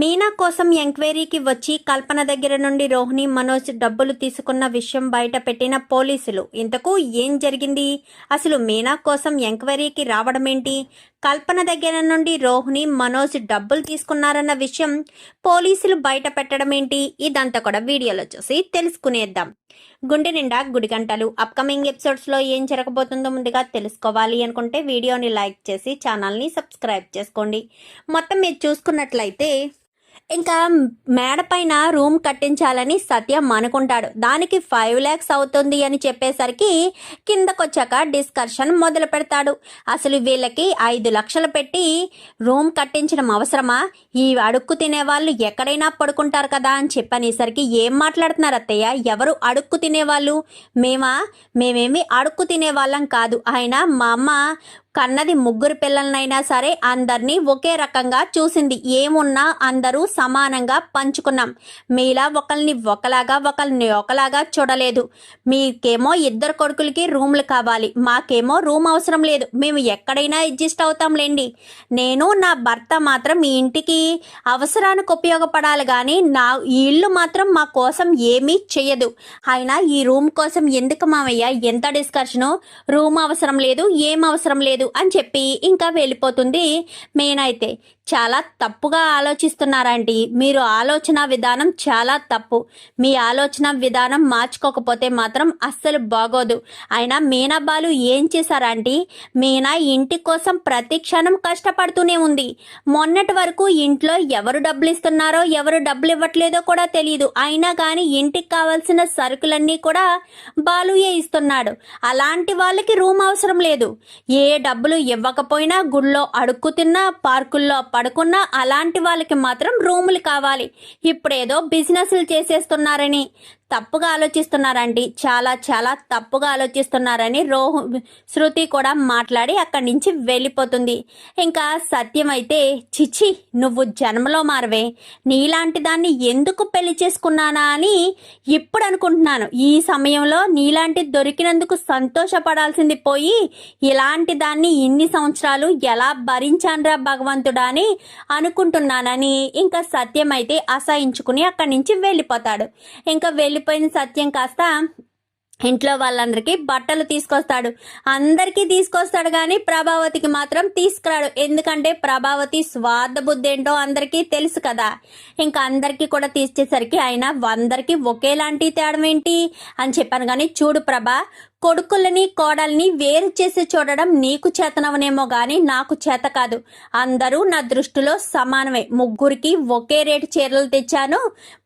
మీనా కోసం ఎంక్వైరీకి వచ్చి కల్పన దగ్గర నుండి రోహిణి మనోజ్ డబ్బులు తీసుకున్న విషయం బయట పెట్టిన పోలీసులు. ఇంతకు ఏం జరిగింది? అసలు మీనా కోసం ఎంక్వైరీకి రావడం ఏంటి కల్పన దగ్గర నుండి రోహిణి మనోజ్ డబ్బులు తీసుకున్నారన్న విషయం పోలీసులు బయట పెట్టడమేంటి ఇదంతా కూడా వీడియోలో చూసి తెలుసుకునేద్దాం. గుండె నిండా గుడి గంటలు. అప్కమింగ్ ఎపిసోడ్స్లో ఏం జరగబోతుందో ముందుగా తెలుసుకోవాలి అనుకుంటే వీడియోని లైక్ చేసి ఛానల్ని సబ్స్క్రైబ్ చేసుకోండి. మొత్తం మీరు చూసుకున్నట్లయితే ఇంకా మేడ పైన రూమ్ కట్టించాలని సత్యం అనుకుంటాడు దానికి ఫైవ్ ల్యాక్స్ అవుతుంది అని చెప్పేసరికి కిందకొచ్చాక డిస్కషన్ మొదలు పెడతాడు. అసలు వీళ్ళకి ఐదు లక్షలు పెట్టి రూమ్ కట్టించడం అవసరమా? ఈ అడుక్కు తినే వాళ్ళు ఎక్కడైనా పడుకుంటారు కదా అని చెప్పనేసరికి ఏం మాట్లాడుతున్నారు అత్తయ్య? ఎవరు అడుక్కు తినేవాళ్ళు? మేమా? మేమేమి అడుక్కు తినేవాళ్ళం కాదు. ఆయన మా అమ్మ కన్నది ముగ్గురు పిల్లలనైనా సరే అందరినీ ఒకే రకంగా చూసింది. ఏమున్నా అందరూ సమానంగా పంచుకున్నాం. మీలా ఒకరిని ఒకలాగా ఒకరిని ఒకలాగా చూడలేదు. మీకేమో ఇద్దరు కొడుకులకి రూమ్లు కావాలి. మాకేమో రూమ్ అవసరం లేదు. మేము ఎక్కడైనా అడ్జస్ట్ అవుతాంలేండి. నేను నా భర్త మాత్రం ఈ ఇంటికి అవసరానికి ఉపయోగపడాలి కానీ నా ఈ ఇల్లు మాత్రం మా కోసం ఏమీ చెయ్యదు. అయినా ఈ రూమ్ కోసం ఎందుకు మామయ్య ఎంత డిస్కషను రూమ్ అవసరం లేదు ఏం అవసరం లేదు. అని చెప్పి ఇంకా వెళ్ళిపోతుంది మేనైతే. చాలా తప్పుగా ఆలోచిస్తున్నారండి. మీరు ఆలోచన విధానం చాలా తప్పు. మీ ఆలోచన విధానం మార్చుకోకపోతే మాత్రం అస్సలు బాగోదు. అయినా మీనా బాలు ఏం చేశారంటీ మీనా ఇంటి కోసం ప్రతి క్షణం కష్టపడుతూనే ఉంది. మొన్నటి వరకు ఇంట్లో ఎవరు డబ్బులు ఇస్తున్నారో ఎవరు డబ్బులు ఇవ్వట్లేదో కూడా తెలియదు అయినా కానీ ఇంటికి కావాల్సిన సరుకులన్నీ కూడా బాలుయే ఇస్తున్నాడు. అలాంటి వాళ్ళకి రూమ్ అవసరం లేదు. ఏ డబ్బులు ఇవ్వకపోయినా గుళ్ళో అడుక్కుతున్నా పార్కుల్లో పడుకున్నా అలాంటి వాళ్ళకి మాత్రం రూములు కావాలి. ఇప్పుడేదో బిజినెస్లు చేసేస్తున్నారని. తప్పుగా ఆలోచిస్తున్నారండి. చాలా చాలా తప్పుగా ఆలోచిస్తున్నారని రోహు శృతి కూడా మాట్లాడి అక్కడి నుంచి వెళ్ళిపోతుంది. ఇంకా సత్యం అయితే చిచి నువ్వు జన్మలో మారవే. నీలాంటి దాన్ని ఎందుకు పెళ్ళి చేసుకున్నానా అని ఇప్పుడు అనుకుంటున్నాను. ఈ సమయంలో నీలాంటి దొరికినందుకు సంతోషపడాల్సింది పోయి ఇలాంటి దాన్ని ఇన్ని సంవత్సరాలు ఎలా భరించాన్రా భగవంతుడా అని అనుకుంటున్నానని ఇంకా సత్యం అయితే అసహించుకుని అక్కడి నుంచి వెళ్ళిపోతాడు. ఇంకా వెళ్ళి వెళ్ళిపోయిన సత్యం కాస్త. ఇంట్లో వాళ్ళందరికీ బట్టలు తీసుకొస్తాడు. అందరికీ తీసుకొస్తాడు కానీ ప్రభావతికి మాత్రం తీసుకురాడు. ఎందుకంటే ప్రభావతి స్వార్థ బుద్ధి ఏంటో అందరికీ తెలుసు కదా. ఇంకా అందరికీ కూడా తీసేసరికి ఆయన అందరికీ ఒకేలాంటి తేడం ఏంటి అని చెప్పాను కానీ చూడు ప్రభా కొడుకులని కోడల్ని వేరు చేసి చూడడం నీకు చేతనవనేమో గాని నాకు చేత కాదు. అందరూ నా దృష్టిలో సమానమే. ముగ్గురికి ఒకే రేటు చీరలు తెచ్చాను.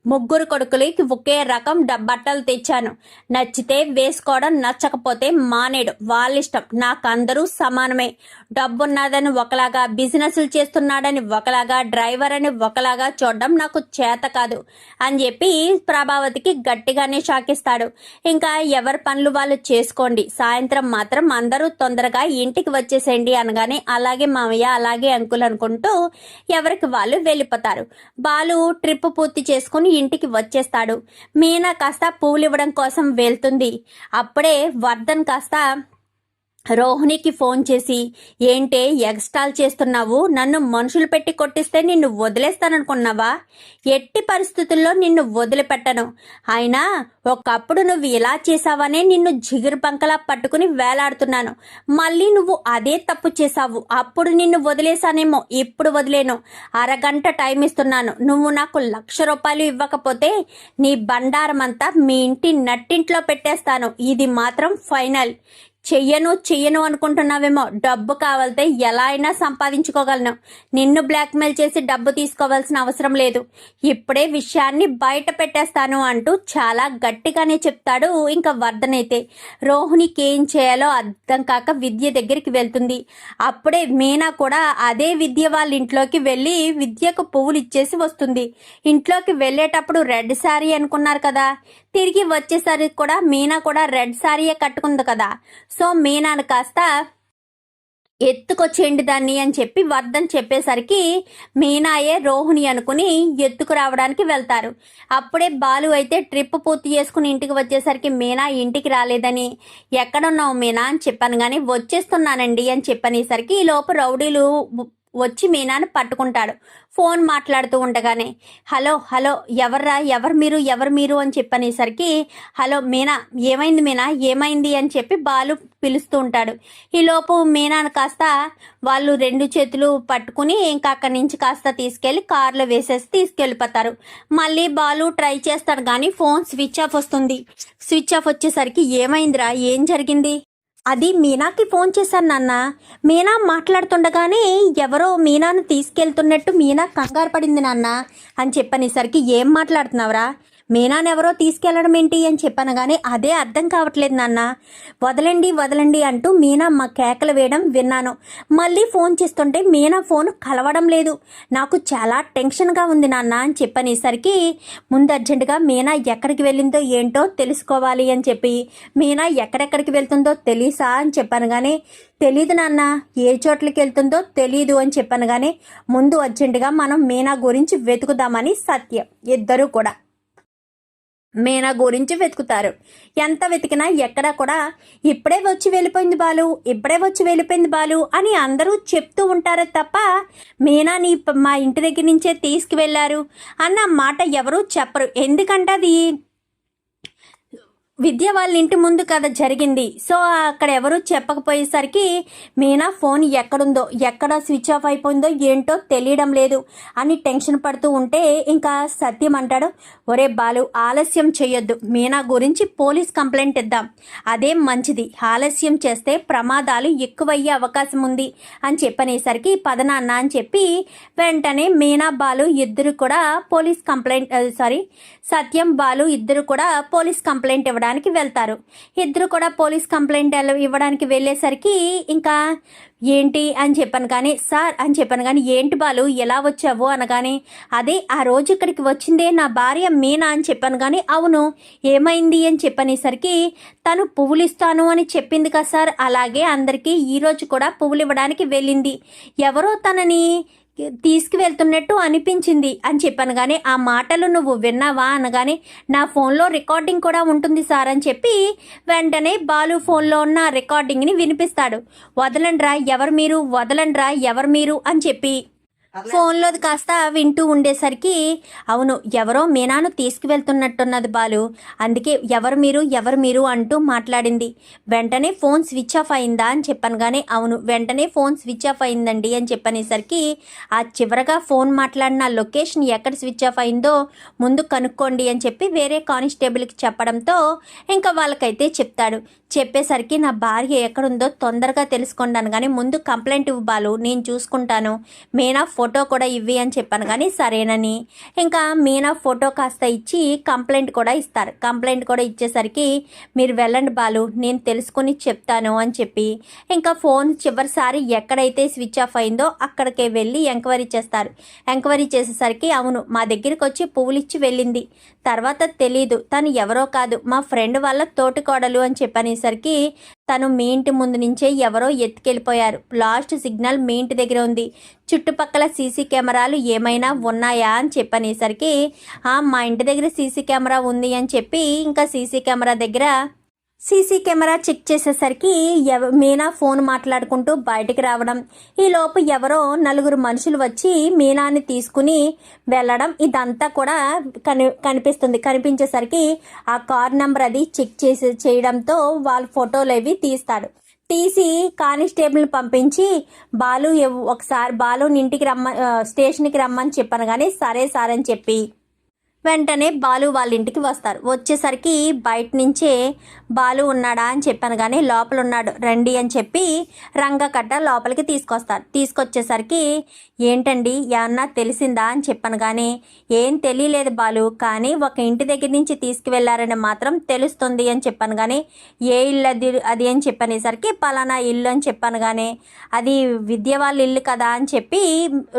ముగ్గురు కొడుకులకి ఒకే రకం బట్టలు తెచ్చాను. నచ్చితే వేసుకోవడం నచ్చకపోతే మానేడు వాళ్ళ ఇష్టం నాకు అందరూ సమానమే. డబ్బున్నదని ఒకలాగా బిజినెస్లు చేస్తున్నాడని ఒకలాగా డ్రైవర్ అని ఒకలాగా చూడడం నాకు చేత కాదు అని చెప్పి ప్రభావతికి గట్టిగానే షాకిస్తాడు. ఇంకా ఎవరి పనులు వాళ్ళు చేసుకోండి సాయంత్రం మాత్రం అందరూ తొందరగా ఇంటికి వచ్చేసేయండి అనగానే అలాగే మామయ్య అలాగే అంకుల్ అనుకుంటూ ఎవరికి వాళ్ళు వెళ్ళిపోతారు. బాలు ట్రిప్ పూర్తి చేసుకుని ఇంటికి వచ్చేస్తాడు. మీనా కాస్త పూలు ఇవ్వడం కోసం వెళ్తుంది. అప్పుడే వర్ధన్ కాస్త రోహిణికి ఫోన్ చేసి ఏంటే ఎక్స్టాల్ చేస్తున్నావు? నన్ను మనుషులు పెట్టి కొట్టిస్తే నిన్ను వదిలేస్తాననుకున్నావా? ఎట్టి పరిస్థితుల్లో నిన్ను వదిలిపెట్టను. అయినా ఒకప్పుడు నువ్వు ఇలా చేసావనే నిన్ను జిగురు బంకలా పట్టుకుని వేలాడుతున్నాను. మళ్ళీ నువ్వు అదే తప్పు చేసావు అప్పుడు నిన్ను వదిలేసానేమో ఇప్పుడు వదిలేను. అరగంట టైం ఇస్తున్నాను. నువ్వు నాకు లక్ష రూపాయలు ఇవ్వకపోతే నీ బండారం అంతా మీ ఇంటి నట్టింట్లో పెట్టేస్తాను. ఇది మాత్రం ఫైనల్. చెయ్యను చెయ్యను అనుకుంటున్నావేమో. డబ్బు కావాలితే ఎలా అయినా సంపాదించుకోగలను. నిన్ను బ్లాక్మెయిల్ చేసి డబ్బు తీసుకోవాల్సిన అవసరం లేదు. ఇప్పుడే విషయాన్ని బయట పెట్టేస్తాను అంటూ చాలా గట్టిగానే చెప్తాడు ఇంకా వర్ధనైతే రోహిణికి ఏం చేయాలో అర్థం కాక విద్య దగ్గరికి వెళ్తుంది. అప్పుడే మీనా కూడా అదే విద్య వాళ్ళ ఇంట్లోకి వెళ్ళి విద్యకు పువ్వులు ఇచ్చేసి వస్తుంది. ఇంట్లోకి వెళ్ళేటప్పుడు రెడ్ శారీ అనుకున్నారు కదా. తిరిగి వచ్చేసరికి కూడా మీనా కూడా రెడ్ శారీయే కట్టుకుంది కదా. సో మీనాను కాస్త ఎత్తుకొచ్చేయండి దాన్ని అని చెప్పి వర్ధన్ చెప్పేసరికి మీనాయే రోహిణి అనుకుని ఎత్తుకు రావడానికి వెళ్తారు. అప్పుడే బాలు అయితే ట్రిప్ పూర్తి చేసుకుని ఇంటికి వచ్చేసరికి మీనా ఇంటికి రాలేదని ఎక్కడున్నావు మీనా? అని చెప్పాను. కానీ వచ్చేస్తున్నానండి అని చెప్పనేసరికి ఈ లోపు రౌడీలు వచ్చి మీనాను పట్టుకుంటాడు. ఫోన్ మాట్లాడుతూ ఉండగానే హలో హలో ఎవర్రా ఎవరు మీరు ఎవరు మీరు? అని చెప్పనేసరికి హలో మీనా ఏమైంది మీనా ఏమైంది? అని చెప్పి బాలు పిలుస్తూ ఉంటాడు. ఈలోపు మీనాను కాస్త వాళ్ళు రెండు చేతులు పట్టుకుని ఇంకా అక్కడి నుంచి కాస్త తీసుకెళ్ళి కార్లో వేసేసి తీసుకెళ్ళిపోతారు. మళ్ళీ బాలు ట్రై చేస్తాడు కానీ ఫోన్ స్విచ్ ఆఫ్ వస్తుంది. స్విచ్ ఆఫ్ వచ్చేసరికి ఏమైందిరా ఏం జరిగింది? అది మీనాకి ఫోన్ చేశాను నాన్న. మీనా మాట్లాడుతుండగానే ఎవరో మీనాను తీసుకెళ్తున్నట్టు మీనా కంగారు పడింది నాన్న. అని చెప్పనేసరికి ఏం మాట్లాడుతున్నావురా? మీనానెవరో తీసుకెళ్ళడం ఏంటి అని చెప్పాను కానీ అదే అర్థం కావట్లేదు నాన్న. వదలండి వదలండి అంటూ మీనా మా కేకలు వేయడం విన్నాను. మళ్ళీ ఫోన్ చేస్తుంటే మీనా ఫోన్ కలవడం లేదు. నాకు చాలా టెన్షన్గా ఉంది నాన్న అని చెప్పనేసరికి ముందు అర్జెంటుగా మీనా ఎక్కడికి వెళ్ళిందో ఏంటో తెలుసుకోవాలి అని చెప్పి మీనా ఎక్కడెక్కడికి వెళ్తుందో తెలీసా అని చెప్పాను కానీ తెలీదు నాన్న ఏ చోట్లకి వెళ్తుందో తెలీదు అని చెప్పాను కానీ ముందు అర్జెంటుగా మనం మీనా గురించి వెతుకుదామని సత్యం ఇద్దరూ కూడా. మీనా గురించి వెతుకుతారు. ఎంత వెతికినా ఎక్కడా కూడా ఇప్పుడే వచ్చి వెళ్ళిపోయింది బాలు ఇప్పుడే వచ్చి వెళ్ళిపోయింది బాలు అని అందరూ చెప్తూ ఉంటారు తప్ప మీనాని మా ఇంటి దగ్గర నుంచే తీసుకువెళ్ళారు అన్న మాట ఎవరూ చెప్పరు. ఎందుకంటే అది విద్య వాళ్ళ ఇంటి ముందు కథ జరిగింది. సో అక్కడ ఎవరు చెప్పకపోయేసరికి మీనా ఫోన్ ఎక్కడుందో ఎక్కడ స్విచ్ ఆఫ్ అయిపోయిందో ఏంటో తెలియడం లేదు అని టెన్షన్ పడుతూ ఉంటే ఇంకా సత్యం అంటాడు ఒరే బాలు ఆలస్యం చేయొద్దు మీనా గురించి పోలీస్ కంప్లైంట్ ఇద్దాం. అదే మంచిది. ఆలస్యం చేస్తే ప్రమాదాలు ఎక్కువయ్యే అవకాశం ఉంది అని చెప్పనేసరికి పదనాన్న అని చెప్పి వెంటనే మీనా బాలు ఇద్దరు కూడా police complaint sorry Satyam Balu ఇద్దరు కూడా పోలీస్ కంప్లైంట్ ఇవ్వడం ఇవ్వడానికి వెళ్తారు. ఇద్దరు కూడా పోలీస్ కంప్లైంట్ ఇవ్వడానికి వెళ్ళేసరికి ఇంకా ఏంటి అని చెప్పాను కానీ సార్ అని చెప్పాను కానీ ఏంటి బాలు ఎలా వచ్చావు? అనగానే అదే ఆ రోజు ఇక్కడికి వచ్చిందే నా భార్య మీనా అని చెప్పాను కానీ అవును ఏమైంది? అని చెప్పనేసరికి తను పువ్వులు ఇస్తాను అని చెప్పింది కదా సార్. అలాగే అందరికీ ఈరోజు కూడా పువ్వులు ఇవ్వడానికి వెళ్ళింది. ఎవరో తనని తీసుకువెళ్తున్నట్టు అనిపించింది అని చెప్పాను. కానీ ఆ మాటలు నువ్వు విన్నావా అనగానే నా ఫోన్లో రికార్డింగ్ కూడా ఉంటుంది సార్ అని చెప్పి వెంటనే బాలు ఫోన్లో ఉన్న రికార్డింగ్ని వినిపిస్తాడు. వదలండ్రా ఎవరు మీరు? వదలండ్రా ఎవరు మీరు? అని చెప్పి ఫోన్లో కాస్త వింటూ ఉండేసరికి అవును ఎవరో మీనాను తీసుకువెళ్తున్నట్టున్నది బాలు. అందుకే ఎవరు మీరు ఎవరు మీరు అంటూ మాట్లాడింది. వెంటనే ఫోన్ స్విచ్ ఆఫ్ అయిందా అని చెప్పాను కానీ అవును వెంటనే ఫోన్ స్విచ్ ఆఫ్ అయిందండి అని చెప్పనేసరికి ఆ చివరగా ఫోన్ మాట్లాడిన లొకేషన్ ఎక్కడ స్విచ్ ఆఫ్ అయిందో ముందు కనుక్కోండి అని చెప్పి వేరే కానిస్టేబుల్కి చెప్పడంతో ఇంకా వాళ్ళకైతే చెప్తాడు. చెప్పేసరికి నా భార్య ఎక్కడుందో తొందరగా తెలుసుకుంటాను కానీ ముందు కంప్లైంట్ ఇవ్వు బాలు నేను చూసుకుంటాను. మీనా ఫోటో కూడా ఇవ్వి అని చెప్పాను కానీ సరేనని. ఇంకా మీనా ఫోటో కాస్త ఇచ్చి కంప్లైంట్ కూడా ఇస్తారు. కంప్లైంట్ కూడా ఇచ్చేసరికి మీరు వెళ్ళండి బాలు నేను తెలుసుకుని చెప్తాను అని చెప్పి. ఇంకా ఫోన్ చివరిసారి ఎక్కడైతే స్విచ్ ఆఫ్ అయిందో అక్కడికే వెళ్ళి ఎంక్వైరీ చేస్తారు. ఎంక్వైరీ చేసేసరికి అవును మా దగ్గరికి వచ్చి పువ్వులు ఇచ్చి వెళ్ళింది. తర్వాత తెలీదు తను ఎవరో కాదు మా ఫ్రెండ్ వాళ్ళ తోటికోడలు అని చెప్పనేసరికి తను మీ ఇంటి ముందు నుంచే ఎవరో ఎత్తుకెళ్ళిపోయారు. లాస్ట్ సిగ్నల్ మీ ఇంటి దగ్గర ఉంది. చుట్టుపక్కల సీసీ కెమెరాలు ఏమైనా ఉన్నాయా అని చెప్పనేసరికి మా ఇంటి దగ్గర సీసీ కెమెరా ఉంది అని చెప్పి ఇంకా సీసీ కెమెరా దగ్గర సీసీ కెమెరా చెక్ చేసేసరికి ఎవ మీనా ఫోన్ మాట్లాడుకుంటూ బయటికి రావడం. ఈ లోపు ఎవరో నలుగురు మనుషులు వచ్చి మీనాని తీసుకుని వెళ్ళడం. ఇదంతా కూడా కని కనిపిస్తుంది. కనిపించేసరికి ఆ కార్ నెంబర్ అది చెక్ చేసి చేయడంతో వాళ్ళ ఫోటోలు అవి తీస్తాడు. తీసి కానిస్టేబుల్ పంపించి బాలు ఎవ్- ఒకసారి బాలుని ఇంటికి రమ్మ స్టేషన్కి రమ్మని చెప్పాను కానీ సరే సార్ అని చెప్పి వెంటనే బాలు వాళ్ళ ఇంటికి వస్తారు. వచ్చేసరికి బయట నుంచే బాలు ఉన్నాడా అని చెప్పాను కానీ లోపల ఉన్నాడు రండి అని చెప్పి రంగకట్ట లోపలికి తీసుకొస్తారు. తీసుకొచ్చేసరికి ఏంటండి? ఏమన్నా తెలిసిందా అని చెప్పాను కానీ ఏం తెలియలేదు బాలు. కానీ ఒక ఇంటి దగ్గర నుంచి తీసుకువెళ్ళారని మాత్రం తెలుస్తుంది అని చెప్పాను కానీ ఏ ఇల్లు అది? అది అని చెప్పనేసరికి పలానా ఇల్లు అని చెప్పాను కానీ అది విద్య వాళ్ళ ఇల్లు కదా అని చెప్పి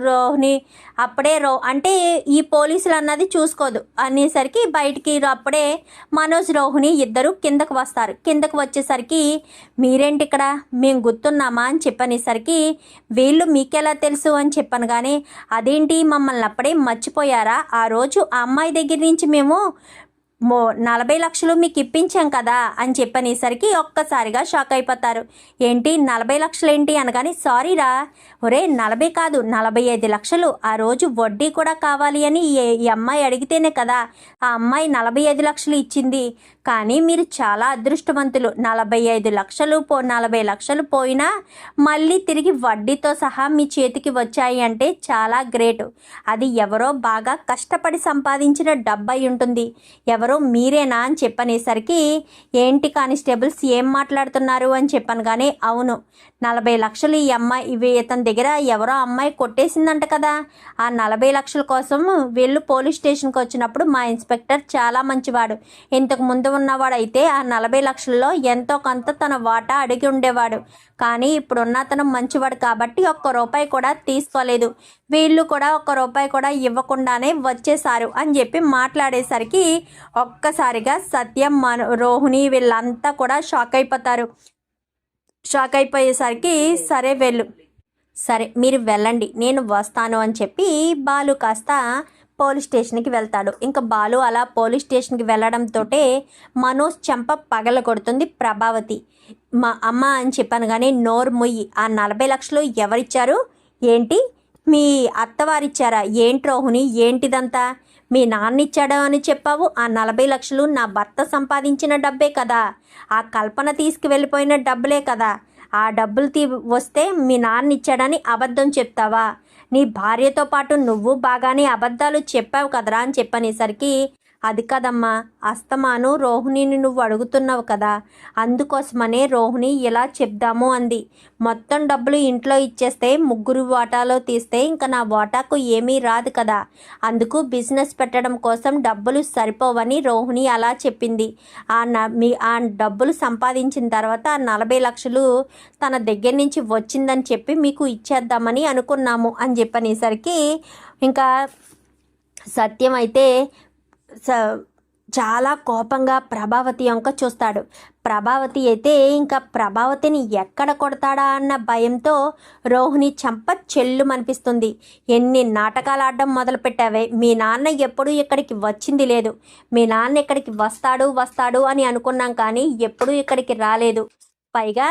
రోహిణి అప్పుడే రో అంటే ఈ పోలీసులు అన్నది చూసుకోదు. అనేసరికి బయటికి అప్పుడే మనోజ్ రోహిణి ఇద్దరు కిందకు వస్తారు. కిందకు వచ్చేసరికి మీరేంటి ఇక్కడ? మేము గుర్తున్నామా? అని చెప్పనేసరికి వీళ్ళు మీకెలా తెలుసు? అని చెప్పాను కానీ అదేంటి? మమ్మల్ని అప్పుడే మర్చిపోయారా? ఆ రోజు ఆ అమ్మాయి దగ్గర నుంచి మేము మో నలభై లక్షలు మీకు ఇప్పించాం కదా అని చెప్పనేసరికి ఒక్కసారిగా షాక్ అయిపోతారు. ఏంటి నలభై లక్షలు ఏంటి అనగానే సారీరా ఒరే నలభై కాదు నలభై ఐదు లక్షలు. ఆ రోజు వడ్డీ కూడా కావాలి అని ఈ- అమ్మాయి అడిగితేనే కదా ఆ అమ్మాయి నలభై ఐదు లక్షలు ఇచ్చింది. కానీ మీరు చాలా అదృష్టవంతులు. నలభై ఐదు లక్షలు పో నలభై లక్షలు పోయినా మళ్ళీ తిరిగి వడ్డీతో సహా మీ చేతికి వచ్చాయి అంటే చాలా గ్రేట్. అది ఎవరో బాగా కష్టపడి సంపాదించిన డబ్బై ఉంటుంది. ఎవరు ఎవరో మీరేనా అని చెప్పనేసరికి ఏంటి కానిస్టేబుల్స్ ఏం మాట్లాడుతున్నారు అని చెప్పాను కానీ అవును. నలభై లక్షలు ఈ అమ్మాయి ఇవి ఇతని దగ్గర ఎవరో అమ్మాయి కొట్టేసిందంట కదా. ఆ నలభై లక్షల కోసం వీళ్ళు పోలీస్ స్టేషన్కి వచ్చినప్పుడు మా ఇన్స్పెక్టర్ చాలా మంచివాడు. ఇంతకు ముందు ఉన్నవాడైతే ఆ నలభై లక్షల్లో ఎంతో కొంత తన వాటా అడిగి ఉండేవాడు. కానీ ఇప్పుడున్న అతను మంచివాడు కాబట్టి ఒక్క రూపాయి కూడా తీసుకోలేదు. వీళ్ళు కూడా ఒక్క రూపాయి కూడా ఇవ్వకుండానే వచ్చేసారు అని చెప్పి మాట్లాడేసరికి ఒక్కసారిగా సత్యం మన రోహిణి వీళ్ళంతా కూడా షాక్ అయిపోతారు. షాక్ అయిపోయేసరికి సరే వెళ్ళు. సరే మీరు వెళ్ళండి. నేను వస్తాను అని చెప్పి బాలు కాస్త పోలీస్ స్టేషన్కి వెళ్తాడు. ఇంకా బాలు అలా పోలీస్ స్టేషన్కి వెళ్ళడంతో మనోజ్ చెంప పగల కొడుతుంది ప్రభావతి. మా అమ్మ అని చెప్పాను కానీ నోరు మొయ్యి. ఆ నలభై లక్షలు ఎవరిచ్చారు? ఏంటి? మీ అత్తవారిచ్చారా? ఏంటి రోహిణి? ఏంటిదంతా? మీ నాన్న ఇచ్చాడు అని చెప్పావు? ఆ నలభై లక్షలు నా భర్త సంపాదించిన డబ్బే కదా. ఆ కల్పన తీసుకువెళ్ళిపోయిన డబ్బులే కదా. ఆ డబ్బులు తీ వస్తే మీ నాన్న ఇచ్చాడని అబద్ధం చెప్తావా? నీ భార్యతో పాటు నువ్వు బాగానే అబద్ధాలు చెప్పావు కదరా అని చెప్పనేసరికి అది కదమ్మా అస్తమాను రోహిణిని నువ్వు అడుగుతున్నావు కదా అందుకోసమనే రోహిణి ఇలా చెప్దాము అంది. మొత్తం డబ్బులు ఇంట్లో ఇచ్చేస్తే ముగ్గురు వాటాలో తీస్తే ఇంకా నా వాటాకు ఏమీ రాదు కదా. అందుకు బిజినెస్ పెట్టడం కోసం డబ్బులు సరిపోవని రోహిణి అలా చెప్పింది. ఆ న మీ ఆ డబ్బులు సంపాదించిన తర్వాత ఆ నలభై లక్షలు తన దగ్గర నుంచి వచ్చిందని చెప్పి మీకు ఇచ్చేద్దామని అనుకున్నాము అని చెప్పనేసరికి ఇంకా సత్యం అయితే చాలా కోపంగా ప్రభావతి వంక చూస్తాడు. ప్రభావతి అయితే ఇంకా ప్రభావతిని ఎక్కడ కొడతాడా అన్న భయంతో రోహిణి చంప చెల్లు అనిపిస్తుంది ఎన్ని నాటకాలు ఆడడం మొదలుపెట్టావే? మీ నాన్న ఎప్పుడూ ఇక్కడికి వచ్చింది లేదు. మీ నాన్న ఇక్కడికి వస్తాడు వస్తాడు అని అనుకున్నాం కానీ ఎప్పుడూ ఇక్కడికి రాలేదు. పైగా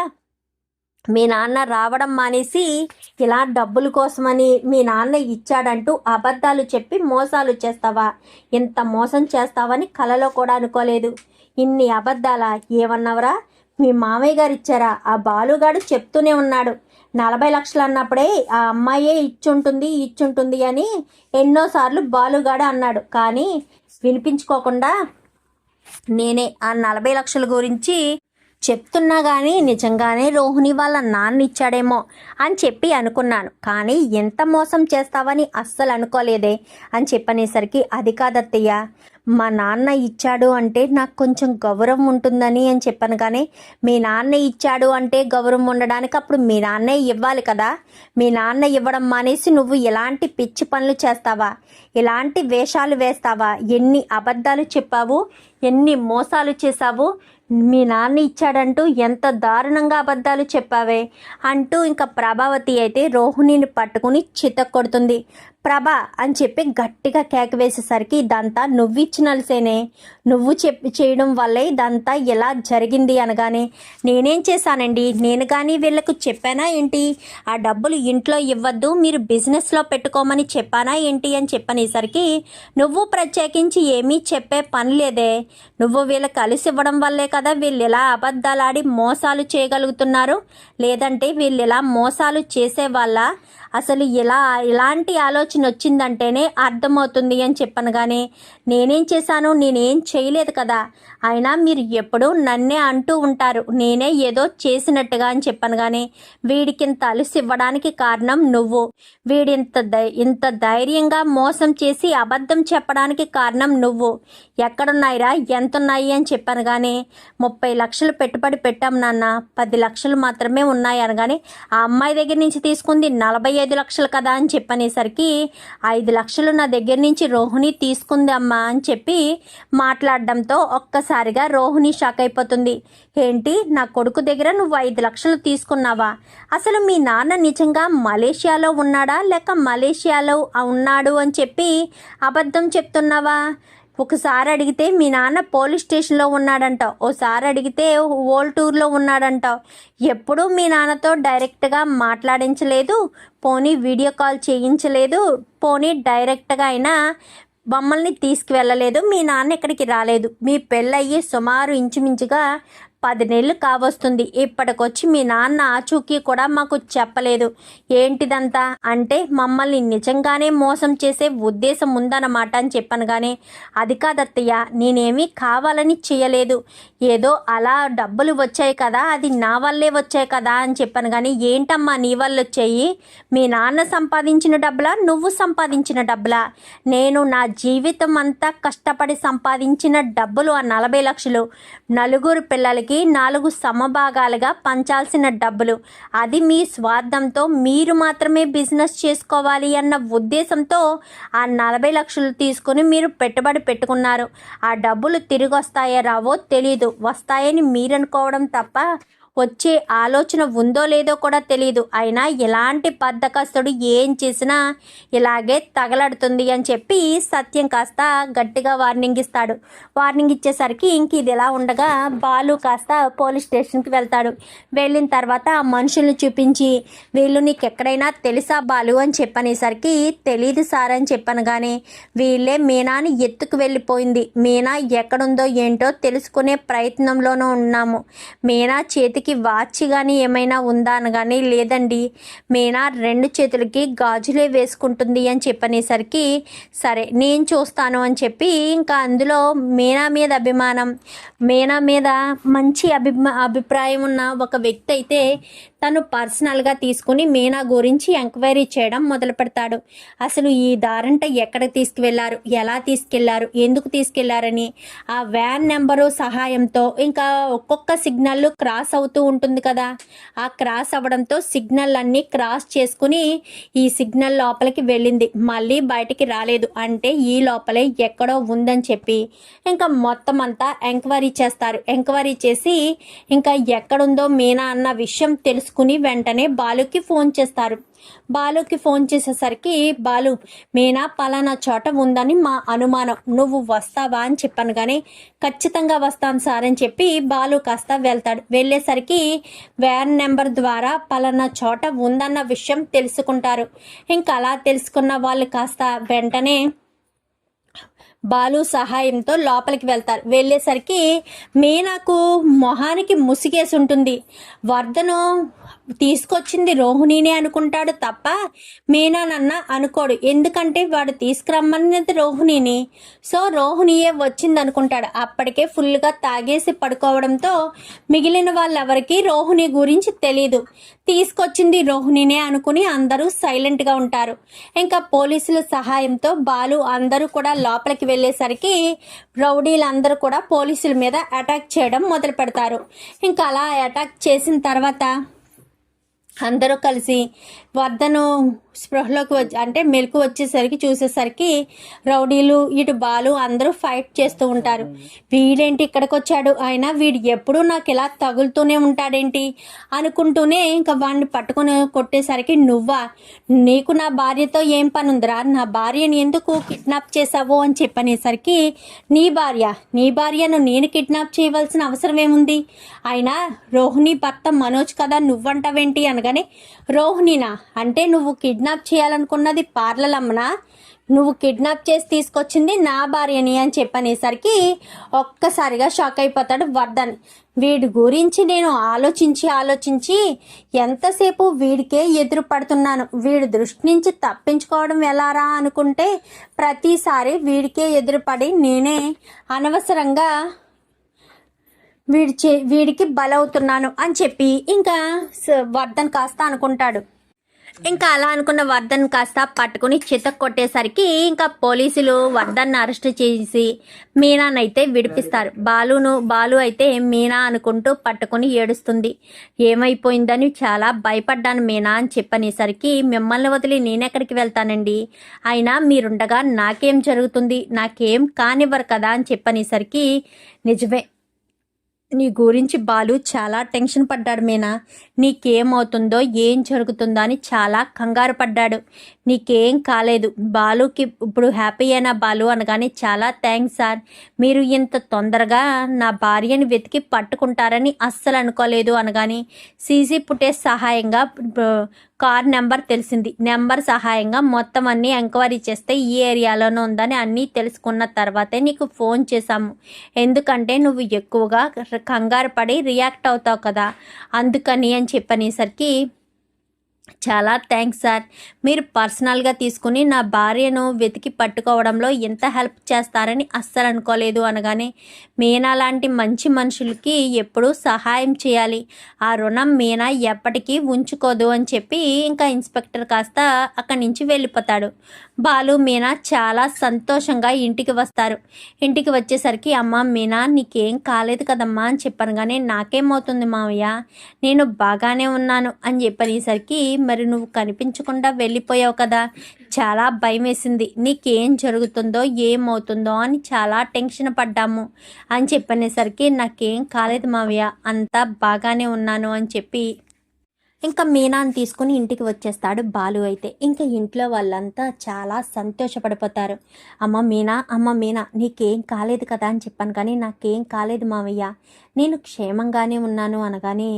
మీ నాన్న రావడం మానేసి ఇలా డబ్బుల కోసమని మీ నాన్న ఇచ్చాడంటూ అబద్ధాలు చెప్పి మోసాలు చేస్తావా? ఇంత మోసం చేస్తావని కలలో కూడా అనుకోలేదు. ఇన్ని అబద్ధాలా ఏమన్నావరా? మీ మామయ్య గారు ఇచ్చారా? ఆ బాలుగాడు చెప్తూనే ఉన్నాడు. నలభై లక్షలు అన్నప్పుడే ఆ అమ్మాయే ఇచ్చుంటుంది ఇచ్చుంటుంది అని ఎన్నోసార్లు బాలుగాడు అన్నాడు. కానీ వినిపించుకోకుండా నేనే ఆ నలభై లక్షల గురించి చెప్తున్నా కానీ నిజంగానే రోహిణి వాళ్ళ నాన్న ఇచ్చాడేమో అని చెప్పి అనుకున్నాను. కానీ ఎంత మోసం చేస్తావని అస్సలు అనుకోలేదే అని చెప్పనేసరికి అది కాదత్తయ్య మా నాన్న ఇచ్చాడు అంటే నాకు కొంచెం గౌరవం ఉంటుందని అని చెప్పాను కానీ మీ నాన్న ఇచ్చాడు అంటే గౌరవం ఉండడానికి అప్పుడు మీ నాన్నే ఇవ్వాలి కదా. మీ నాన్న ఇవ్వడం మానేసి నువ్వు ఎలాంటి పిచ్చి పనులు చేస్తావా? ఎలాంటి వేషాలు వేస్తావా? ఎన్ని అబద్ధాలు చెప్పావు? ఎన్ని మోసాలు చేశావు? మీ నాన్న ఇచ్చాడంటూ ఎంత దారుణంగా అబద్ధాలు చెప్పావే అంటూ ఇంకా ప్రభావతి అయితే రోహిణిని పట్టుకుని చితక్ కొడుతుంది ప్రభ అని చెప్పి గట్టిగా కేక వేసేసరికి ఇదంతా నువ్వు ఇచ్చినలసేనే నువ్వు చెప్పి చేయడం వల్లే ఇదంతా ఎలా జరిగింది అనగానే నేనేం చేశానండి? నేను కానీ వీళ్ళకు చెప్పానా ఏంటి? ఆ డబ్బులు ఇంట్లో ఇవ్వద్దు మీరు బిజినెస్లో పెట్టుకోమని చెప్పానా ఏంటి అని చెప్పనేసరికి నువ్వు ప్రత్యేకించి ఏమీ చెప్పే పని లేదే. నువ్వు వీళ్ళ కలిసి ఇవ్వడం వల్లే కదా వీళ్ళు ఎలా అబద్ధాలాడి మోసాలు చేయగలుగుతున్నారు. లేదంటే వీళ్ళు ఎలా మోసాలు చేసేవాళ్ళ. అసలు ఇలా ఎలాంటి ఆలోచన వచ్చిందంటేనే అర్థమవుతుంది అని చెప్పనగానే కానీ నేనేం చేశాను నేనేం చేయలేదు కదా. అయినా మీరు ఎప్పుడూ నన్నే అంటూ ఉంటారు. నేనే ఏదో చేసినట్టుగా అని చెప్పనగానే కానీ వీడికింత అలసి ఇవ్వడానికి కారణం నువ్వు. వీడింత ధై ఇంత ధైర్యంగా మోసం చేసి అబద్ధం చెప్పడానికి కారణం నువ్వు. ఎక్కడున్నాయిరా? ఎంతున్నాయి అని చెప్పాను కానీ ముప్పై లక్షలు పెట్టుబడి పెట్టాం నాన్న. పది లక్షలు మాత్రమే ఉన్నాయి అనగానే ఆ అమ్మాయి దగ్గర నుంచి తీసుకుంది నలభై ఐదు లక్షలు కదా అని చెప్పనేసరికి ఐదు లక్షలు నా దగ్గర నుంచి రోహిణి తీసుకుంది అమ్మా అని చెప్పి మాట్లాడడంతో ఒక్కసారిగా రోహిణి షాక్ అయిపోతుంది. ఏంటి? నా కొడుకు దగ్గర నువ్వు ఐదు లక్షలు తీసుకున్నావా? అసలు మీ నాన్న నిజంగా మలేషియాలో ఉన్నాడా? లేక మలేషియాలో ఉన్నాడు అని చెప్పి అబద్ధం చెప్తున్నావా? ఒకసారి అడిగితే మీ నాన్న పోలీస్ స్టేషన్లో ఉన్నాడంట. ఓసారి అడిగితే ఓల్టూర్లో ఉన్నాడంట. ఎప్పుడూ మీ నాన్నతో డైరెక్ట్గా మాట్లాడించలేదు పోనీ వీడియో కాల్ చేయించలేదు పోనీ డైరెక్ట్గా అయినా మమ్మల్ని తీసుకువెళ్ళలేదు మీ నాన్న ఇక్కడికి రాలేదు. మీ పెళ్ళయ్యి సుమారు ఇంచుమించుగా పది నెలలు కావస్తుంది. ఇప్పటికొచ్చి మీ నాన్న ఆచూకీ కూడా మాకు చెప్పలేదు. ఏంటిదంతా? అంటే మమ్మల్ని నిజంగానే మోసం చేసే ఉద్దేశం ఉందన్నమాట అని చెప్పాను కానీ అది కాదత్తయ్య నేనేమీ కావాలని చేయలేదు. ఏదో అలా డబ్బులు వచ్చాయి కదా అది నా వల్లే వచ్చాయి కదా అని చెప్పాను కానీ ఏంటమ్మా నీ వల్ల వచ్చాయి? మీ నాన్న సంపాదించిన డబ్బులా? నువ్వు సంపాదించిన డబ్బులా? నేను నా జీవితం అంతా కష్టపడి సంపాదించిన డబ్బులు ఆ నలభై లక్షలు నలుగురు పిల్లలకి నాలుగు సమభాగాలుగా పంచాల్సిన డబ్బులు. అది మీ స్వార్థంతో మీరు మాత్రమే బిజినెస్ చేసుకోవాలి అన్న ఉద్దేశంతో ఆ నలభై లక్షలు తీసుకుని మీరు పెట్టుబడి పెట్టుకున్నారు. ఆ డబ్బులు తిరిగి వస్తాయో రావో తెలీదు. వస్తాయని మీరు అనుకోవడం తప్ప వచ్చే ఆలోచన ఉందో లేదో కూడా తెలియదు అయినా ఎలాంటి బద్దకస్తుడు ఏం చేసినా ఇలాగే తగలడుతుంది అని చెప్పి సత్యం కాస్త గట్టిగా వార్నింగ్ ఇస్తాడు. వార్నింగ్ ఇచ్చేసరికి ఇంక ఇది ఎలా ఉండగా బాలు కాస్త పోలీస్ స్టేషన్కి వెళ్తాడు. వెళ్ళిన తర్వాత ఆ మనుషుల్ని చూపించి వీళ్ళు నీకు ఎక్కడైనా తెలుసా బాలు? అని చెప్పనేసరికి తెలియదు సార్ అని చెప్పాను కానీ వీళ్ళే మీనాని ఎత్తుకు వెళ్ళిపోయింది. మీనా ఎక్కడుందో ఏంటో తెలుసుకునే ప్రయత్నంలోనూ ఉన్నాము. మీనా చేతికి వాచ్ కానీ ఏమైనా ఉందా అని కానీ లేదండి మీనా రెండు చేతులకి గాజులే వేసుకుంటుంది అని చెప్పనేసరికి సరే నేను చూస్తాను అని చెప్పి ఇంకా అందులో మీనా మీద అభిమానం మీనా మీద మంచి అభిమా అభిప్రాయం ఉన్న ఒక వ్యక్తి అయితే తను పర్సనల్గా తీసుకుని మీనా గురించి ఎంక్వైరీ చేయడం మొదలు పెడతాడు. అసలు ఈ దారంట ఎక్కడ తీసుకువెళ్ళారు? ఎలా తీసుకెళ్ళారు? ఎందుకు తీసుకెళ్ళారని? ఆ వ్యాన్ నెంబరు సహాయంతో ఇంకా ఒక్కొక్క సిగ్నల్ క్రాస్ అవుతూ ఉంటుంది కదా. ఆ క్రాస్ అవ్వడంతో సిగ్నల్ అన్నీ క్రాస్ చేసుకుని ఈ సిగ్నల్ లోపలికి వెళ్ళింది. మళ్ళీ బయటికి రాలేదు. అంటే ఈ లోపలే ఎక్కడో ఉందని చెప్పి ఇంకా మొత్తం అంతా ఎంక్వైరీ చేస్తారు. ఎంక్వైరీ చేసి ఇంకా ఎక్కడుందో మీనా అన్న విషయం తెలుసు తెలుసుకుని వెంటనే బాలుకి ఫోన్ చేస్తారు. బాలుకి ఫోన్ చేసేసరికి బాలు మీనా పలానా చోట ఉందని మా అనుమానం. నువ్వు వస్తావా? అని చెప్పాను కానీ ఖచ్చితంగా వస్తాను సార్ అని చెప్పి బాలు కాస్త వెళ్తాడు. వెళ్ళేసరికి వ్యాన్ నెంబర్ ద్వారా పలానా చోట ఉందన్న విషయం తెలుసుకుంటారు. ఇంకా అలా తెలుసుకున్న వాళ్ళు కాస్త వెంటనే బాలు సహాయంతో లోపలికి వెళ్తారు. వెళ్ళేసరికి మీనాకు మొహానికి ముసిగేసి ఉంటుంది. వర్ధను తీసుకొచ్చింది రోహిణినే అనుకుంటాడు తప్ప మీనానన్న అనుకోడు. ఎందుకంటే వాడు తీసుకురమ్మన్నది రోహిణిని. సో రోహిణియే వచ్చింది అనుకుంటాడు. అప్పటికే ఫుల్గా తాగేసి పడుకోవడంతో మిగిలిన వాళ్ళెవరికి రోహిణి గురించి తెలీదు. తీసుకొచ్చింది రోహిణినే అనుకుని అందరూ సైలెంట్గా ఉంటారు. ఇంకా పోలీసుల సహాయంతో బాలు అందరూ కూడా లోపలికి వెళ్ళేసరికి రౌడీలందరూ కూడా పోలీసుల మీద అటాక్ చేయడం మొదలు పెడతారు. ఇంకా అలా అటాక్ చేసిన తర్వాత అందరూ కలిసి వద్దను స్పృహలోకి వచ్చి అంటే మెలకు వచ్చేసరికి చూసేసరికి రౌడీలు ఇటు బాలు అందరూ ఫైట్ చేస్తూ ఉంటారు. వీడేంటి ఇక్కడికి వచ్చాడు అయినా వీడు ఎప్పుడూ నాకు ఇలా తగులుతూనే ఉంటాడేంటి? అనుకుంటూనే ఇంకా వాడిని పట్టుకొని కొట్టేసరికి నువ్వా? నీకు నా భార్యతో ఏం పని ఉందిరా నా భార్యని ఎందుకు కిడ్నాప్ చేసావు అని చెప్పనేసరికి నీ భార్య నీ భార్యను నేను కిడ్నాప్ చేయవలసిన అవసరం ఏముంది? అయినా రోహిణి భర్త మనోజ్ కదా నువ్వంటావేంటి అనగానే రోహిణినా అంటే నువ్వు కిడ్నాప్ కిడ్నాప్ చేయాలనుకున్నది పార్లలమ్మన? నువ్వు కిడ్నాప్ చేసి తీసుకొచ్చింది నా భార్యని అని చెప్పనేసరికి ఒక్కసారిగా షాక్ అయిపోతాడు వర్ధన్ వీడి గురించి నేను ఆలోచించి ఆలోచించి ఎంతసేపు వీడికే ఎదురు పడుతున్నాను. వీడి దృష్టి నుంచి తప్పించుకోవడం ఎలారా అనుకుంటే ప్రతిసారి వీడికే ఎదురుపడి నేనే అనవసరంగా వీడి చే వీడికి బలవుతున్నాను అని చెప్పి ఇంకా వర్ధన్ కాస్త అనుకుంటాడు. ఇంకా అలా అనుకున్న వర్ధన్ కాస్త పట్టుకుని చితక్ కొట్టేసరికి ఇంకా పోలీసులు వర్ధన్ అరెస్ట్ చేసి మీనానైతే విడిపిస్తారు. బాలును బాలు అయితే మీనా అనుకుంటూ పట్టుకుని ఏడుస్తుంది. ఏమైపోయిందని చాలా భయపడ్డాను మీనా అని చెప్పనేసరికి మిమ్మల్ని వదిలి నేనెక్కడికి వెళ్తానండి? అయినా మీరుండగా నాకేం జరుగుతుంది? నాకేం కానివ్వరు కదా అని చెప్పనేసరికి నిజమే నీ గురించి బాలు చాలా టెన్షన్ పడ్డాడు మీనా. నీకేమవుతుందో ఏం జరుగుతుందో అని చాలా కంగారు పడ్డాడు. నీకేం కాలేదు. బాలుకి ఇప్పుడు హ్యాపీ అయినా బాలు అనగానే చాలా థ్యాంక్స్ సార్. మీరు ఇంత తొందరగా నా భార్యని వెతికి పట్టుకుంటారని అస్సలు అనుకోలేదు అనగానే సీసీ ఫుటేజ్ సహాయంగా కార్ నెంబర్ తెలిసింది. నెంబర్ సహాయంగా మొత్తం అన్నీ ఎంక్వైరీ చేస్తే ఈ ఏరియాలోనే ఉందని అన్నీ తెలుసుకున్న తర్వాతే నీకు ఫోన్ చేశాము. ఎందుకంటే నువ్వు ఎక్కువగా కంగారు పడి రియాక్ట్ అవుతావు కదా. అందుకని అని చెప్పనేసరికి చాలా థ్యాంక్స్ సార్ మీరు పర్సనల్గా తీసుకుని నా భార్యను వెతికి పట్టుకోవడంలో ఎంత హెల్ప్ చేస్తారని అస్సలు అనుకోలేదు అనగానే మీనా లాంటి మంచి మనుషులకి ఎప్పుడూ సహాయం చేయాలి. ఆ రుణం మీనా ఎప్పటికీ ఉంచుకోదు అని చెప్పి ఇంకా ఇన్స్పెక్టర్ కాస్త అక్కడి నుంచి వెళ్ళిపోతాడు. బాలు మీనా చాలా సంతోషంగా ఇంటికి వస్తారు. ఇంటికి వచ్చేసరికి అమ్మ మీనా నీకేం కాలేదు కదమ్మా అని చెప్పాను కానీ నాకేమవుతుంది మావయ్య? నేను బాగానే ఉన్నాను అని చెప్పనేసరికి మరి నువ్వు కనిపించకుండా వెళ్ళిపోయావు కదా. చాలా భయం వేసింది నీకేం జరుగుతుందో ఏమవుతుందో అని చాలా టెన్షన్ పడ్డాము. అని చెప్పనేసరికి నాకేం కాలేదు మావయ్య. అంతా బాగానే ఉన్నాను అని చెప్పి ఇంకా మీనాని తీసుకుని ఇంటికి వచ్చేస్తాడు బాలు అయితే. ఇంకా ఇంట్లో వాళ్ళంతా చాలా సంతోషపడిపోతారు. అమ్మ మీనా అమ్మ మీనా నీకేం కాలేదు కదా అని చెప్పాను కానీ నాకేం కాలేదు మావయ్య. నేను క్షేమంగానే ఉన్నాను అనగానే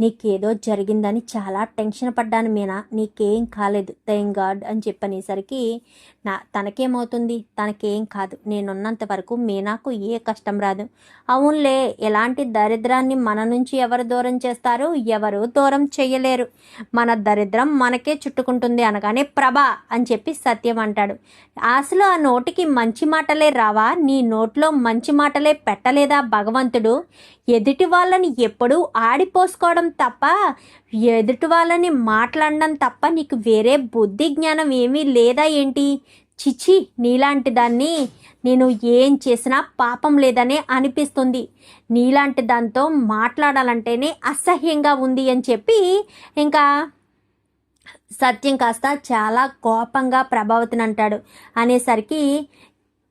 నీకేదో జరిగిందని చాలా టెన్షన్ పడ్డాను మీనా. నీకేం కాలేదు థ్యాంక్ గాడ్ అని చెప్పనేసరికి నా తనకేమవుతుంది? తనకేం కాదు. నేనున్నంత వరకు మీనాకు ఏ కష్టం రాదు. అవునులే ఎలాంటి దరిద్రాన్ని మన నుంచి ఎవరు దూరం చేస్తారు? ఎవరు దూరం లేరు మన దరిద్రం మనకే చుట్టుకుంటుంది అనగానే ప్రభా అని చెప్పి సత్యం అంటాడు. అసలు ఆ నోటికి మంచి మాటలే రావా? నీ నోట్లో మంచి మాటలే పెట్టలేదా భగవంతుడు? ఎదుటి వాళ్ళని ఎప్పుడూ ఆడిపోసుకోవడం తప్ప ఎదుటి వాళ్ళని మాట్లాడడం తప్ప నీకు వేరే బుద్ధి జ్ఞానం ఏమీ లేదా ఏంటి? చిచి నీలాంటి దాన్ని నేను ఏం చేసినా పాపం లేదనే అనిపిస్తుంది. నీలాంటి దాంతో మాట్లాడాలంటేనే అసహ్యంగా ఉంది అని చెప్పి ఇంకా సత్యం కాస్త చాలా కోపంగా ప్రభావితం అంటాడు. అనేసరికి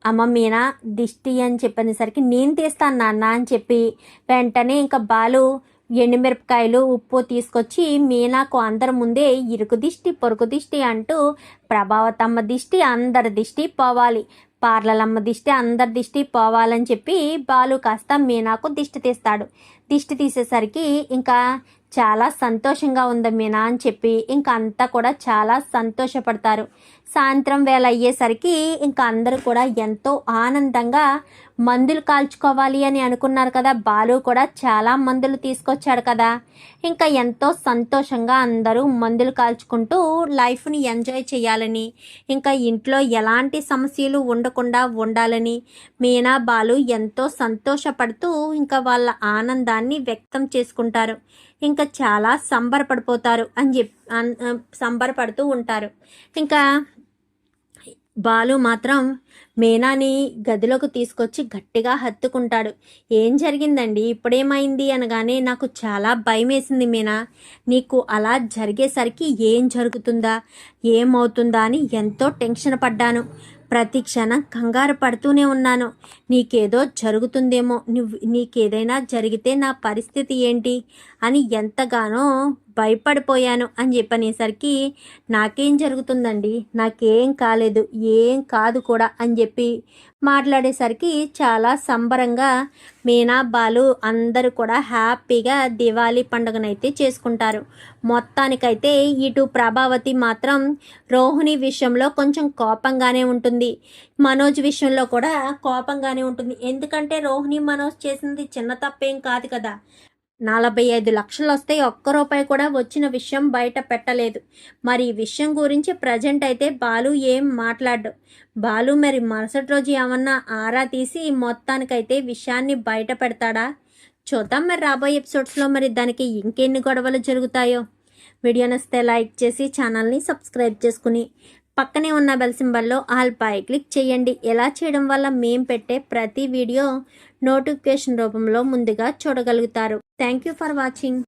అమ్మ మీనా దిష్టి అని చెప్పనేసరికి నేను తీస్తాను నాన్న అని చెప్పి వెంటనే ఇంకా బాలు ఎండుమిరపకాయలు ఉప్పు తీసుకొచ్చి మీనాకు అందరి ముందే ఇరుకు దిష్టి పొరుకు దిష్టి అంటూ ప్రభావతమ్మ దిష్టి అందరి దిష్టి పోవాలి. పార్లలమ్మ దిష్టి అందరి దిష్టి పోవాలని చెప్పి బాలు కాస్త మీనాకు దిష్టి తీస్తాడు. దిష్టి తీసేసరికి ఇంకా చాలా సంతోషంగా ఉంది మీనా అని చెప్పి ఇంకా అంతా కూడా చాలా సంతోషపడతారు. సాయంత్రం వేళ అయ్యేసరికి ఇంకా అందరూ కూడా ఎంతో ఆనందంగా మందులు కాల్చుకోవాలి అని అనుకున్నారు కదా. బాలు కూడా చాలా మందులు తీసుకొచ్చాడు కదా. ఇంకా ఎంతో సంతోషంగా అందరూ మందులు కాల్చుకుంటూ లైఫ్ని ఎంజాయ్ చేయాలని ఇంకా ఇంట్లో ఎలాంటి సమస్యలు ఉండకుండా ఉండాలని మీనా బాలు ఎంతో సంతోషపడుతూ ఇంకా వాళ్ళ ఆనందాన్ని వ్యక్తం చేసుకుంటారు. ఇంకా చాలా సంబరపడిపోతారు అని చెప్పి సంబరపడుతూ ఉంటారు. ఇంకా బాలు మాత్రం మీనాని గదిలోకి తీసుకొచ్చి గట్టిగా హత్తుకుంటాడు. ఏం జరిగిందండి? ఇప్పుడేమైంది అనగానే నాకు చాలా భయం వేసింది మీనా. నీకు అలా జరిగేసరికి ఏం జరుగుతుందా? ఏమవుతుందా అని ఎంతో టెన్షన్ పడ్డాను. ప్రతి క్షణం కంగారు పడుతూనే ఉన్నాను. నీకేదో జరుగుతుందేమో. నువ్వు నీకేదైనా జరిగితే నా పరిస్థితి ఏంటి? అని ఎంతగానో భయపడిపోయాను అని చెప్పనేసరికి నాకేం జరుగుతుందండి? నాకేం కాలేదు ఏం కాదు కూడా అని చెప్పి మాట్లాడేసరికి చాలా సంబరంగా మీనా బాలు అందరూ కూడా హ్యాపీగా దివాళీ పండుగనైతే చేసుకుంటారు. మొత్తానికైతే ఇటు ప్రభావతి మాత్రం రోహిణి విషయంలో కొంచెం కోపంగానే ఉంటుంది. మనోజ్ విషయంలో కూడా కోపంగానే ఉంటుంది. ఎందుకంటే రోహిణి మనోజ్ చేసింది చిన్న తప్పేం కాదు కదా. నలభై ఐదు లక్షలు వస్తే ఒక్క రూపాయి కూడా వచ్చిన విషయం బయట పెట్టలేదు. మరి ఈ విషయం గురించి ప్రజెంట్ అయితే బాలు ఏం మాట్లాడు బాలు మరి మరుసటి రోజు ఏమన్నా ఆరా తీసి మొత్తానికైతే విషయాన్ని బయట పెడతాడా? చూద్దాం మరి రాబోయే ఎపిసోడ్స్లో మరి దానికి ఇంకెన్ని గొడవలు జరుగుతాయో. వీడియో నచ్చితే లైక్ చేసి ఛానల్ని సబ్స్క్రైబ్ చేసుకుని పక్కనే ఉన్న బెల్ సింబల్లో ఆల్ పై క్లిక్ చేయండి. ఎలా చేయడం వల్ల మేము పెట్టే ప్రతి వీడియో నోటిఫికేషన్ రూపంలో ముందుగా చూడగలుగుతారు. Thank you for watching.